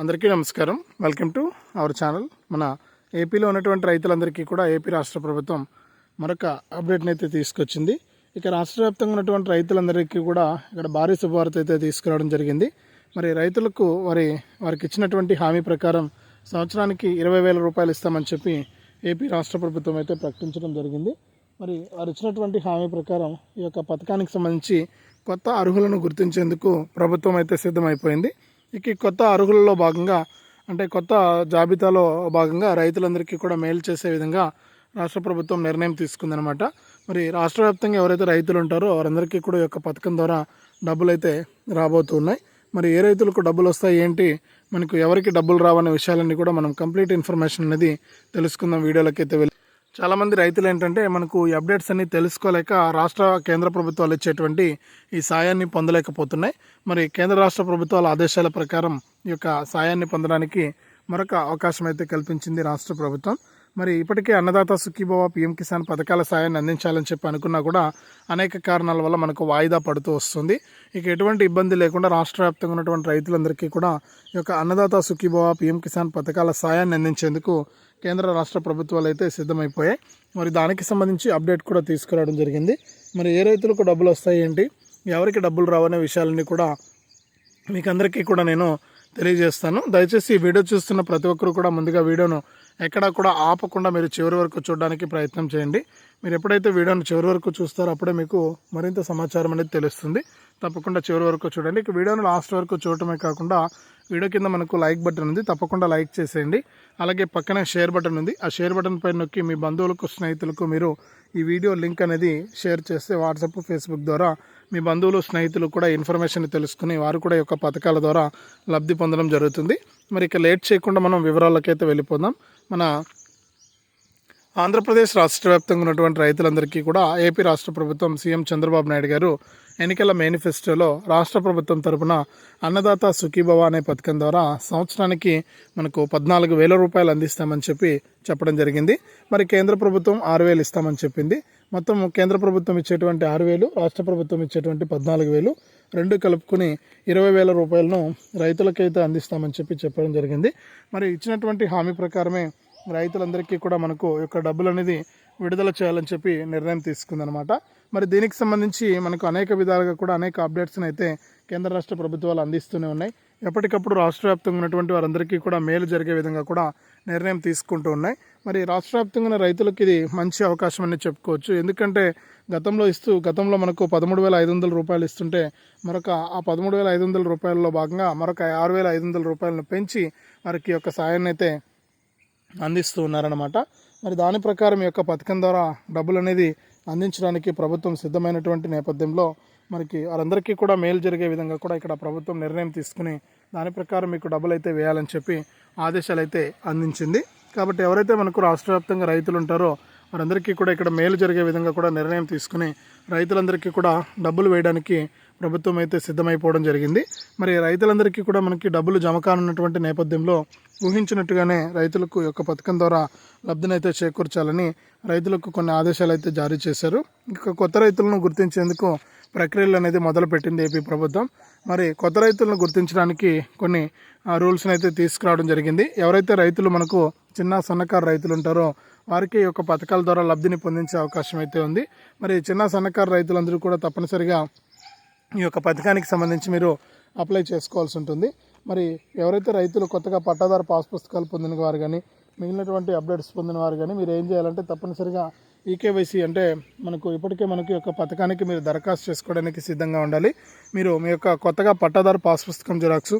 అందరికీ నమస్కారం. Welcome to our channel మన ఏపీలో ఉన్నటువంటి రైతులందరికీ కూడా ఏపీ రాష్ట్ర ప్రభుత్వం మరొక అప్డేట్ని అయితే తీసుకొచ్చింది. ఇక రాష్ట్ర వ్యాప్తంగా ఉన్నటువంటి రైతులందరికీ కూడా ఇక్కడ భారీ శుభవార్త అయితే తీసుకురావడం జరిగింది. మరి రైతులకు వారి వారికి ఇచ్చినటువంటి హామీ ప్రకారం సంవత్సరానికి ఇరవై వేల రూపాయలు ఇస్తామని చెప్పి ఏపీ రాష్ట్ర ప్రభుత్వం అయితే ప్రకటించడం జరిగింది. మరి వారు ఇచ్చినటువంటి హామీ ప్రకారం ఈ యొక్క పథకానికి సంబంధించి కొత్త అర్హులను గుర్తించేందుకు ప్రభుత్వం అయితే సిద్ధమైపోయింది. ఇక ఈ కొత్త అరుగులలో భాగంగా అంటే కొత్త జాబితాలో భాగంగా రైతులందరికీ కూడా మేలు చేసే విధంగా రాష్ట్ర ప్రభుత్వం నిర్ణయం తీసుకుందనమాట మరి రాష్ట్ర వ్యాప్తంగా ఎవరైతే రైతులు ఉంటారో వారందరికీ కూడా ఈ యొక్క పథకం ద్వారా డబ్బులు అయితే రాబోతున్నాయి. మరి ఏ రైతులకు డబ్బులు వస్తాయి ఏంటి మనకు ఎవరికి డబ్బులు రావనే విషయాలన్నీ కూడా మనం కంప్లీట్ ఇన్ఫర్మేషన్ అనేది తెలుసుకుందాం. వీడియోలకైతే వెళ్ళి చాలామంది రైతులు ఏంటంటే మనకు ఈ అప్డేట్స్ అన్ని తెలుసుకోలేక రాష్ట్ర కేంద్ర ప్రభుత్వాలు ఇచ్చేటువంటి ఈ సాయాన్ని పొందలేకపోతున్నాయి. మరి కేంద్ర రాష్ట్ర ప్రభుత్వాల ఆదేశాల ప్రకారం ఈ యొక్క సాయాన్ని పొందడానికి మరొక అవకాశం అయితే కల్పించింది రాష్ట్ర ప్రభుత్వం. మరి ఇప్పటికే అన్నదాత సుఖీభవ పిఎం కిసాన్ పథకాల సాయాన్ని అందించాలని చెప్పి అనుకున్నా కూడా అనేక కారణాల వల్ల మనకు వాయిదా పడుతూ వస్తుంది. ఇక ఎటువంటి ఇబ్బంది లేకుండా రాష్ట్ర వ్యాప్తంగా ఉన్నటువంటి రైతులందరికీ కూడా ఈ యొక్క అన్నదాత సుఖీభవ పిఎం కిసాన్ పథకాల సాయాన్ని అందించేందుకు కేంద్ర రాష్ట్ర ప్రభుత్వాలు అయితే సిద్ధమైపోయాయి. మరి దానికి సంబంధించి అప్డేట్ కూడా తీసుకురావడం జరిగింది. మరి ఏ రైతులకు డబ్బులు వస్తాయి ఏంటి? ఎవరికి డబ్బులు రావనే విషయాలన్నీ కూడా మీకు అందరికీ కూడా నేను తెలియజేస్తాను. దయచేసి ఈ వీడియో చూస్తున్న ప్రతి ఒక్కరు కూడా ముందుగా వీడియోను ఎక్కడా కూడా ఆపకుండా మీరు చివరి వరకు చూడడానికి ప్రయత్నం చేయండి. మీరు ఎప్పుడైతే వీడియోను చివరి వరకు చూస్తారో అప్పుడే మీకు మరింత సమాచారం అనేది తెలుస్తుంది. తప్పకుండా చివరి వరకు చూడండి. ఇక వీడియోను లాస్ట్ వరకు చూడటమే కాకుండా వీడియో కింద మనకు లైక్ బటన్ ఉంది. తప్పకుండా లైక్ చేసేయండి. అలాగే పక్కనే షేర్ బటన్ ఉంది. ఆ షేర్ బటన్ పైన నొక్కి మీ బంధువులకు స్నేహితులకు మీరు ఈ వీడియో లింక్ అనేది షేర్ చేస్తే వాట్సాప్ ఫేస్బుక్ ద్వారా మీ బంధువులు స్నేహితులు కూడా ఇన్ఫర్మేషన్ తెలుసుకుని వారు కూడా ఈ యొక్క పథకాల ద్వారా లబ్ధి పొందడం జరుగుతుంది. మరి ఇక లేట్ చేయకుండా మనం వివరాలకైతే వెళ్ళిపోదాం. మన ఆంధ్రప్రదేశ్ రాష్ట్ర వ్యాప్తంగా ఉన్నటువంటి రైతులందరికీ కూడా ఏపీ రాష్ట్ర ప్రభుత్వం సీఎం చంద్రబాబు నాయుడు గారు ఎన్నికల మేనిఫెస్టోలో రాష్ట్ర ప్రభుత్వం తరపున అన్నదాత సుఖీభవ అనే పథకం ద్వారా సంవత్సరానికి మనకు పద్నాలుగు వేల రూపాయలు అందిస్తామని చెప్పి చెప్పడం జరిగింది. మరి కేంద్ర ప్రభుత్వం ఆరు వేలు ఇస్తామని చెప్పింది. మొత్తం కేంద్ర ప్రభుత్వం ఇచ్చేటువంటి ఆరు వేలు రాష్ట్ర ప్రభుత్వం ఇచ్చేటువంటి పద్నాలుగు వేలు. రెండు కలుపుకొని ఇరవై వేల రూపాయలను రైతులకైతే అందిస్తామని చెప్పి చెప్పడం జరిగింది. మరి ఇచ్చినటువంటి హామీ ప్రకారమే రైతులందరికీ కూడా మనకు యొక్క డబ్బులు అనేది విడుదల చేయాలని చెప్పి నిర్ణయం తీసుకుందనమాట మరి దీనికి సంబంధించి మనకు అనేక విధాలుగా కూడా అనేక అప్డేట్స్ని అయితే కేంద్ర రాష్ట్ర ప్రభుత్వాలు అందిస్తూనే ఉన్నాయి. ఎప్పటికప్పుడు రాష్ట్ర వ్యాప్తంగా ఉన్నటువంటి వారందరికీ కూడా మేలు జరిగే విధంగా కూడా నిర్ణయం తీసుకుంటూ ఉన్నాయి. మరి రాష్ట్ర వ్యాప్తంగా ఉన్న రైతులకు ఇది మంచి అవకాశం అని చెప్పుకోవచ్చు. ఎందుకంటే గతంలో ఇస్తూ గతంలో మనకు పదమూడు వేల ఐదు వందల రూపాయలు ఇస్తుంటే మరొక ఆ పదమూడు వేల ఐదు వందల రూపాయల్లో భాగంగా మరొక ఆరు వేల ఐదు వందల రూపాయలను పెంచి వారికి యొక్క సాయాన్ని అయితే అందిస్తూ ఉన్నారన్నమాట. మరి దాని ప్రకారం ఈ యొక్క పథకం ద్వారా డబ్బులు అనేది అందించడానికి ప్రభుత్వం సిద్ధమైనటువంటి నేపథ్యంలో మనకి వారందరికీ కూడా మేలు జరిగే విధంగా కూడా ఇక్కడ ప్రభుత్వం నిర్ణయం తీసుకుని దాని ప్రకారం మీకు డబ్బులు అయితే వేయాలని చెప్పి ఆదేశాలు అయితే అందించింది. కాబట్టి ఎవరైతే మనకు రాష్ట్ర వ్యాప్తంగా రైతులు ఉంటారో వారందరికీ కూడా ఇక్కడ మేలు జరిగే విధంగా కూడా నిర్ణయం తీసుకుని రైతులందరికీ కూడా డబ్బులు వేయడానికి ప్రభుత్వం అయితే సిద్ధమైపోవడం జరిగింది. మరి రైతులందరికీ కూడా మనకి డబ్బులు జమ కానున్నటువంటి నేపథ్యంలో ఊహించినట్టుగానే రైతులకు యొక్క పథకం ద్వారా లబ్ధినైతే చేకూర్చాలని రైతులకు కొన్ని ఆదేశాలు అయితే జారీ చేశారు. ఇంకా కొత్త రైతులను గుర్తించేందుకు ప్రక్రియలు అనేది మొదలుపెట్టింది ఏపీ ప్రభుత్వం. మరి కొత్త రైతులను గుర్తించడానికి కొన్ని రూల్స్ని అయితే తీసుకురావడం జరిగింది. ఎవరైతే రైతులు మనకు చిన్న సన్నకారు రైతులు ఉంటారో వారికి ఈ యొక్క పథకాల ద్వారా లబ్ధిని పొందించే అవకాశం అయితే ఉంది. మరి చిన్న సన్నకారు రైతులందరూ కూడా తప్పనిసరిగా ఈ యొక్క పథకానికి సంబంధించి మీరు అప్లై చేసుకోవాల్సి ఉంటుంది. మరి ఎవరైతే రైతులు కొత్తగా పట్టాదారు పాస్ పుస్తకాలు పొందిన వారు కానీ మిగిలినటువంటి అప్డేట్స్ పొందిన వారు కానీ మీరు ఏం చేయాలంటే తప్పనిసరిగా ఈకేవైసీ అంటే మనకు ఇప్పటికే మనకి యొక్క పథకానికి మీరు దరఖాస్తు చేసుకోవడానికి సిద్ధంగా ఉండాలి. మీరు మీ యొక్క కొత్తగా పట్టాదారు పాస్ పుస్తకం xerox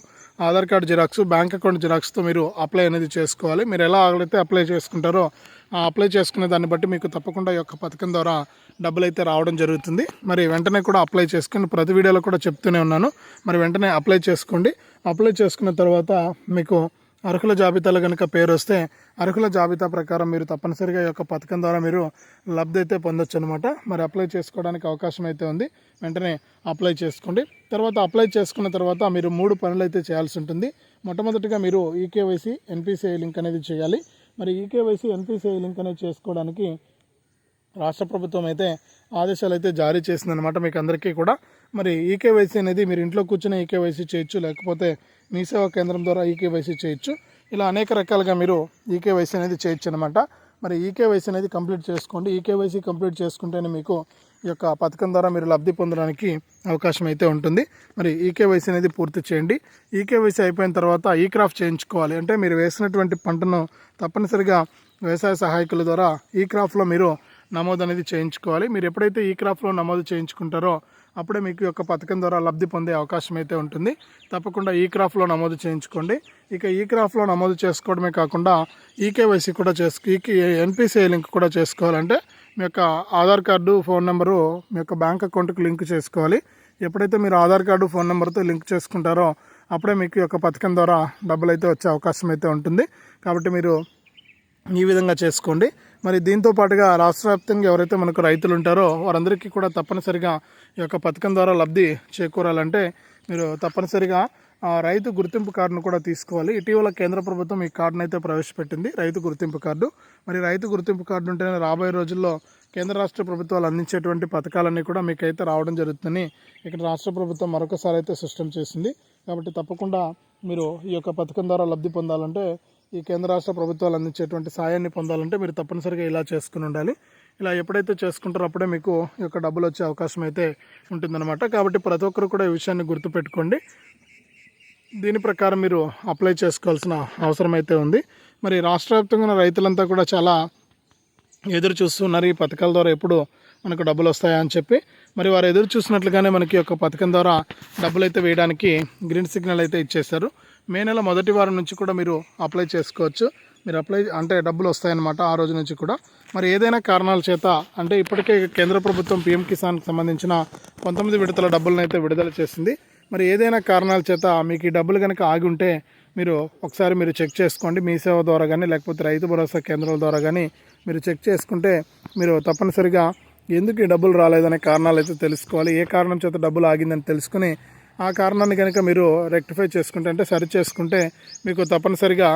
Aadhaar card xerox bank account జిరాక్స్తో మీరు అప్లై అనేది చేసుకోవాలి. మీరు ఎలా అయితే అప్లై చేసుకుంటారో ఆ అప్లై చేసుకునే దాన్ని బట్టి మీకు తప్పకుండా ఈ యొక్క పథకం ద్వారా డబ్బులు అయితే రావడం జరుగుతుంది. మరి వెంటనే కూడా అప్లై చేసుకోండి. ప్రతి వీడియోలో కూడా చెప్తూనే ఉన్నాను. మరి వెంటనే అప్లై చేసుకోండి. అప్లై చేసుకున్న తర్వాత మీకు అర్హుల జాబితాలో కనుక పేరు వస్తే అర్హుల జాబితా ప్రకారం మీరు తప్పనిసరిగా ఈ యొక్క పథకం ద్వారా మీరు లబ్ధి అయితే పొందొచ్చు అనమాట మరి అప్లై చేసుకోవడానికి అవకాశం అయితే ఉంది. వెంటనే అప్లై చేసుకోండి. తర్వాత అప్లై చేసుకున్న తర్వాత మీరు మూడు పనులు అయితే చేయాల్సి ఉంటుంది. మొట్టమొదటిగా మీరు ఈకేవైసీ ఎన్పిసిఐ లింక్ అనేది చేయాలి. మరి ఈకేవైసీ ఎన్పిసిఐ లింక్ అనేది చేసుకోవడానికి రాష్ట్ర ప్రభుత్వం అయితే ఆదేశాలు అయితే జారీ చేసిందనమాట మీకు అందరికీ కూడా. మరి ఈకేవైసీ అనేది మీరు ఇంట్లో కూర్చునే ఈకేవైసీ చేయొచ్చు లేకపోతే మీ సేవా కేంద్రం ద్వారా ఈకేవైసీ చేయొచ్చు. ఇలా అనేక రకాలుగా మీరు ఈకేవైసీ అనేది చేయొచ్చు అనమాట మరి ఈకేవైసీ అనేది కంప్లీట్ చేసుకోండి. ఈకేవైసీ కంప్లీట్ చేసుకుంటేనే మీకు ఈ యొక్క పథకం ద్వారా మీరు లబ్ధి పొందడానికి అవకాశం అయితే ఉంటుంది. మరి ఈకేవైసీ అనేది పూర్తి చేయండి. ఈకేవైసీ అయిపోయిన తర్వాత ఈ క్రాఫ్ట్ చేయించుకోవాలి. అంటే మీరు వేసినటువంటి పంటను తప్పనిసరిగా వ్యవసాయ సహాయకుల ద్వారా ఈ క్రాఫ్ట్లో మీరు నమోదు అనేది చేయించుకోవాలి. మీరు ఎప్పుడైతే ఈ క్రాఫ్ట్లో నమోదు చేయించుకుంటారో అప్పుడే మీకు యొక్క పథకం ద్వారా లబ్ధి పొందే అవకాశం అయితే ఉంటుంది. తప్పకుండా ఈ క్రాఫ్ట్లో నమోదు చేయించుకోండి. ఇక ఈ క్రాఫ్ట్లో నమోదు చేసుకోవడమే కాకుండా ఈకేవైసీ కూడా చేసుకు ఈ ఎన్పిసిఐ లింక్ కూడా చేసుకోవాలంటే మీ యొక్క ఆధార్ కార్డు ఫోన్ నెంబరు మీ యొక్క బ్యాంక్ అకౌంట్కి లింక్ చేసుకోవాలి. ఎప్పుడైతే మీరు ఆధార్ కార్డు ఫోన్ నెంబర్తో లింక్ చేసుకుంటారో అప్పుడే మీకు యొక్క పథకం ద్వారా డబ్బులు అయితే వచ్చే అవకాశం అయితే ఉంటుంది. కాబట్టి మీరు ఈ విధంగా చేసుకోండి. మరి దీంతో పాటుగా రాష్ట్ర వ్యాప్తంగా ఎవరైతే మనకు రైతులు ఉంటారో వారందరికీ కూడా తప్పనిసరిగా ఈ యొక్క పథకం ద్వారా లబ్ధి చేకూరాలంటే మీరు తప్పనిసరిగా రైతు గుర్తింపు కార్డును కూడా తీసుకోవాలి. ఇటీవల కేంద్ర ప్రభుత్వం ఈ కార్డును అయితే ప్రవేశపెట్టింది రైతు గుర్తింపు కార్డు. మరి రైతు గుర్తింపు కార్డు ఉంటేనే రాబోయే రోజుల్లో కేంద్ర రాష్ట్ర ప్రభుత్వాలు అందించేటువంటి పథకాలన్నీ కూడా మీకైతే రావడం జరుగుతుందని ఇక్కడ రాష్ట్ర ప్రభుత్వం మరొకసారి అయితే సిస్టమ్ చేసింది. కాబట్టి తప్పకుండా మీరు ఈ యొక్క పథకం ద్వారా లబ్ధి పొందాలంటే ఈ కేంద్ర రాష్ట్ర ప్రభుత్వాలు అందించేటువంటి సాయాన్ని పొందాలంటే మీరు తప్పనిసరిగా ఇలా చేసుకుని ఉండాలి. ఇలా ఎప్పుడైతే చేసుకుంటారో అప్పుడే మీకు ఈ యొక్క డబ్బులు వచ్చే అవకాశం అయితే ఉంటుందన్నమాట. కాబట్టి ప్రతి ఒక్కరు కూడా ఈ విషయాన్ని గుర్తుపెట్టుకోండి. దీని ప్రకారం మీరు అప్లై చేసుకోవాల్సిన అవసరం అయితే ఉంది. మరి రాష్ట్ర వ్యాప్తంగా ఉన్న రైతులంతా కూడా చాలా ఎదురు చూస్తున్నారు ఈ పథకాల ద్వారా ఎప్పుడు మనకు డబ్బులు వస్తాయా అని చెప్పి. మరి వారు ఎదురు చూసినట్లుగానే మనకి ఒక పథకం ద్వారా డబ్బులు అయితే వేయడానికి గ్రీన్ సిగ్నల్ అయితే ఇచ్చేశారు. మే నెల మొదటి వారం నుంచి కూడా మీరు అప్లై చేసుకోవచ్చు. మీరు అప్లై అంటే డబ్బులు వస్తాయన్నమాట ఆ రోజు నుంచి కూడా. మరి ఏదైనా కారణాల చేత అంటే ఇప్పటికే కేంద్ర ప్రభుత్వం పీఎం కిసాన్కి సంబంధించిన పంతొమ్మిది విడతల డబ్బులను అయితే విడుదల చేసింది. మరి ఏదైనా కారణాల చేత మీకు ఈ డబ్బులు కనుక ఆగి ఉంటే మీరు ఒకసారి మీరు చెక్ చేసుకోండి. మీ సేవ ద్వారా కానీ లేకపోతే రైతు భరోసా కేంద్రాల ద్వారా కానీ మీరు చెక్ చేసుకుంటే మీరు తప్పనిసరిగా ఎందుకు ఈ డబ్బులు రాలేదనే కారణాలు అయితే తెలుసుకోవాలి. ఏ కారణం చేత డబ్బులు ఆగిందని తెలుసుకుని ఆ కారణాన్ని కనుక మీరు రెక్టిఫై చేసుకుంటే అంటే సరి చేసుకుంటే మీకు తప్పనిసరిగా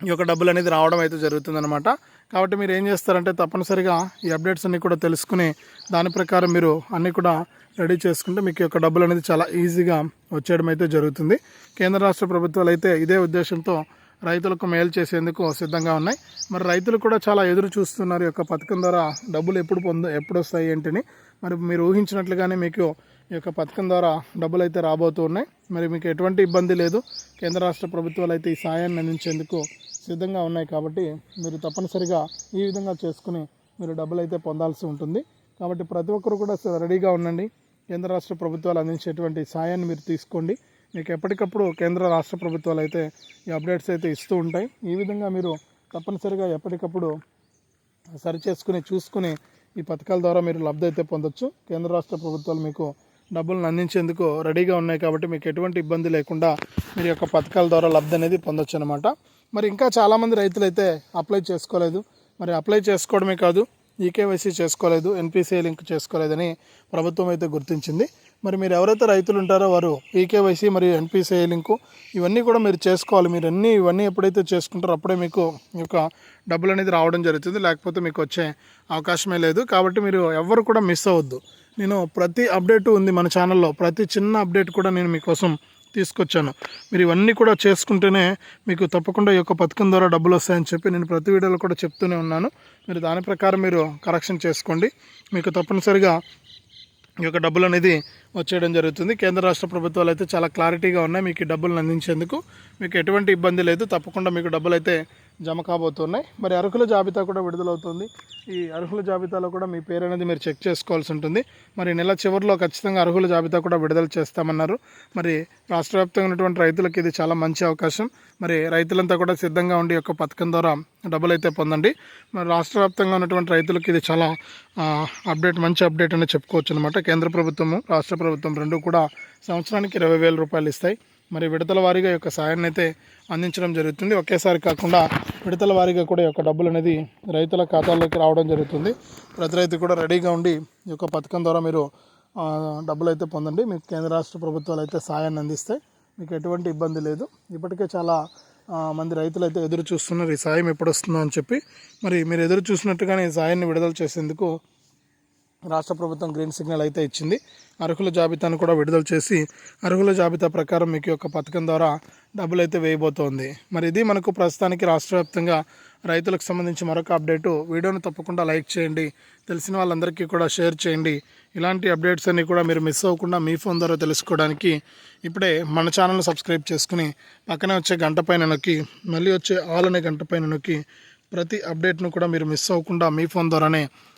ఈ యొక్క డబ్బులు అనేది రావడం అయితే జరుగుతుందన్నమాట. కాబట్టి మీరు ఏం చేస్తారంటే తప్పనిసరిగా ఈ అప్డేట్స్ అన్నీ కూడా తెలుసుకుని దాని ప్రకారం మీరు అన్నీ కూడా రెడీ చేసుకుంటే మీకు యొక్క డబ్బులు అనేది చాలా ఈజీగా వచ్చేయడం అయితే జరుగుతుంది. కేంద్ర రాష్ట్ర ప్రభుత్వాలు అయితే ఇదే ఉద్దేశంతో రైతులకు మేలు చేసేందుకు సిద్ధంగా ఉన్నాయి. మరి రైతులు కూడా చాలా ఎదురు చూస్తున్నారు ఈ యొక్క పథకం ద్వారా డబ్బులు ఎప్పుడు పొంద ఎప్పుడు వస్తాయి ఏంటిని. మరి మీరు ఊహించినట్లుగానే మీకు ఈ యొక్క పథకం ద్వారా డబ్బులు అయితే రాబోతూ ఉన్నాయి. మరి మీకు ఎటువంటి ఇబ్బంది లేదు. కేంద్ర రాష్ట్ర ప్రభుత్వాలు అయితే ఈ సాయాన్ని అందించేందుకు సిద్ధంగా ఉన్నాయి కాబట్టి మీరు తప్పనిసరిగా ఈ విధంగా చేసుకుని మీరు డబ్బులు అయితే పొందాల్సి ఉంటుంది. కాబట్టి ప్రతి ఒక్కరు కూడా రెడీగా ఉండండి. కేంద్ర రాష్ట్ర ప్రభుత్వాలు అందించేటువంటి సాయాన్ని మీరు తీసుకోండి. మీకు ఎప్పటికప్పుడు కేంద్ర రాష్ట్ర ప్రభుత్వాలు అయితే ఈ అప్డేట్స్ అయితే ఇస్తూ ఉంటాయి. ఈ విధంగా మీరు తప్పనిసరిగా ఎప్పటికప్పుడు సరి చేసుకుని చూసుకుని ఈ పథకాల ద్వారా మీరు లబ్ధి అయితే పొందొచ్చు. కేంద్ర రాష్ట్ర ప్రభుత్వాలు మీకు డబ్బులను అందించేందుకు రెడీగా ఉన్నాయి కాబట్టి మీకు ఎటువంటి ఇబ్బంది లేకుండా మీరు యొక్క పథకాల ద్వారా లబ్ధి అనేది పొందొచ్చు అనమాట మరి ఇంకా చాలామంది రైతులు అయితే అప్లై చేసుకోలేదు. మరి అప్లై చేసుకోవడమే కాదు ఈకేవైసీ చేసుకోలేదు ఎన్పిసిఐ లింక్ చేసుకోలేదని ప్రభుత్వం అయితే గుర్తించింది. మరి మీరు ఎవరైతే రైతులు ఉంటారో వారు ఈకేవైసీ మరియు ఎన్పిసిఐ లింకు ఇవన్నీ కూడా మీరు చేసుకోవాలి. మీరు అన్నీ ఇవన్నీ ఎప్పుడైతే చేసుకుంటారో అప్పుడే మీకు యొక్క డబ్బులు అనేది రావడం జరుగుతుంది. లేకపోతే మీకు వచ్చే అవకాశమే లేదు. కాబట్టి మీరు ఎవరు కూడా మిస్ అవ్వద్దు. నేను ప్రతి అప్డేట్ ఉంది మన ఛానల్లో. ప్రతి చిన్న అప్డేట్ కూడా నేను మీకోసం తీసుకొచ్చాను. మీరు ఇవన్నీ కూడా చేసుకుంటేనే మీకు తప్పకుండా ఈ యొక్క పథకం ద్వారా డబ్బులు వస్తాయని చెప్పి నేను ప్రతి వీడియోలో కూడా చెప్తూనే ఉన్నాను. మీరు దాని ప్రకారం మీరు కరెక్షన్ చేసుకోండి. మీకు తప్పనిసరిగా ఈ యొక్క డబ్బులు అనేది వచ్చేయడం జరుగుతుంది. కేంద్ర రాష్ట్ర ప్రభుత్వాలు అయితే చాలా క్లారిటీగా ఉన్నాయి. మీకు ఈ డబ్బులను అందించేందుకు. మీకు ఎటువంటి ఇబ్బంది లేదు. తప్పకుండా మీకు డబ్బులు అయితే జమ కాబోతున్నాయి. మరి అర్హుల జాబితా కూడా విడుదలవుతుంది. ఈ అర్హుల జాబితాలో కూడా మీ పేరు అనేది మీరు చెక్ చేసుకోవాల్సి ఉంటుంది. మరి నెల చివరిలో ఖచ్చితంగా అర్హుల జాబితా కూడా విడుదల చేస్తామన్నారు. మరి రాష్ట్ర వ్యాప్తంగా ఉన్నటువంటి రైతులకు ఇది చాలా మంచి అవకాశం. మరి రైతులంతా కూడా సిద్ధంగా ఉండి ఒక యొక్క పథకం ద్వారా డబ్బులు అయితే పొందండి. మరి రాష్ట్ర వ్యాప్తంగా ఉన్నటువంటి రైతులకు ఇది చాలా అప్డేట్ మంచి అప్డేట్ అని చెప్పుకోవచ్చు అనమాట కేంద్ర ప్రభుత్వము రాష్ట్ర ప్రభుత్వం రెండు కూడా సంవత్సరానికి ఇరవై వేల రూపాయలు ఇస్తాయి. మరి విడతల వారీగా యొక్క సాయాన్ని అయితే అందించడం జరుగుతుంది. ఒకేసారి కాకుండా విడతల వారీగా కూడా యొక్క డబ్బులు అనేది రైతుల ఖాతాల్లోకి రావడం జరుగుతుంది. ప్రతి రైతు కూడా రెడీగా ఉండి ఈ యొక్క పథకం ద్వారా మీరు డబ్బులు అయితే పొందండి. మీకు కేంద్ర రాష్ట్ర ప్రభుత్వాలు అయితే సాయాన్ని అందిస్తాయి మీకు ఎటువంటి ఇబ్బంది లేదు. ఇప్పటికే చాలా మంది రైతులు అయితే ఎదురు చూస్తున్నారు. ఈ సాయం ఎప్పుడు వస్తుందో అని చెప్పి. మరి మీరు ఎదురు చూసినట్టుగానే ఈ సాయాన్ని విడుదల చేసేందుకు రాష్ట్ర ప్రభుత్వం గ్రీన్ సిగ్నల్ అయితే ఇచ్చింది. అర్హుల జాబితాను కూడా విడుదల చేసి అర్హుల జాబితా ప్రకారం మీకు యొక్క పథకం ద్వారా డబ్బులు అయితే వేయబోతోంది. మరి ఇది మనకు ప్రస్తుతానికి రాష్ట్ర వ్యాప్తంగా రైతులకు సంబంధించి మరొక అప్డేటు. వీడియోను తప్పకుండా లైక్ చేయండి. తెలిసిన వాళ్ళందరికీ కూడా షేర్ చేయండి. ఇలాంటి అప్డేట్స్ అన్నీ కూడా మీరు మిస్ అవ్వకుండా మీ ఫోన్ ద్వారా తెలుసుకోవడానికి ఇప్పుడే మన ఛానల్ సబ్స్క్రైబ్ చేసుకుని పక్కనే వచ్చే గంట పైన నొక్కి మళ్ళీ వచ్చే ఆల్ అనే గంట పైన నొక్కి ప్రతి అప్డేట్ను కూడా మీరు మిస్ అవ్వకుండా మీ ఫోన్ ద్వారానే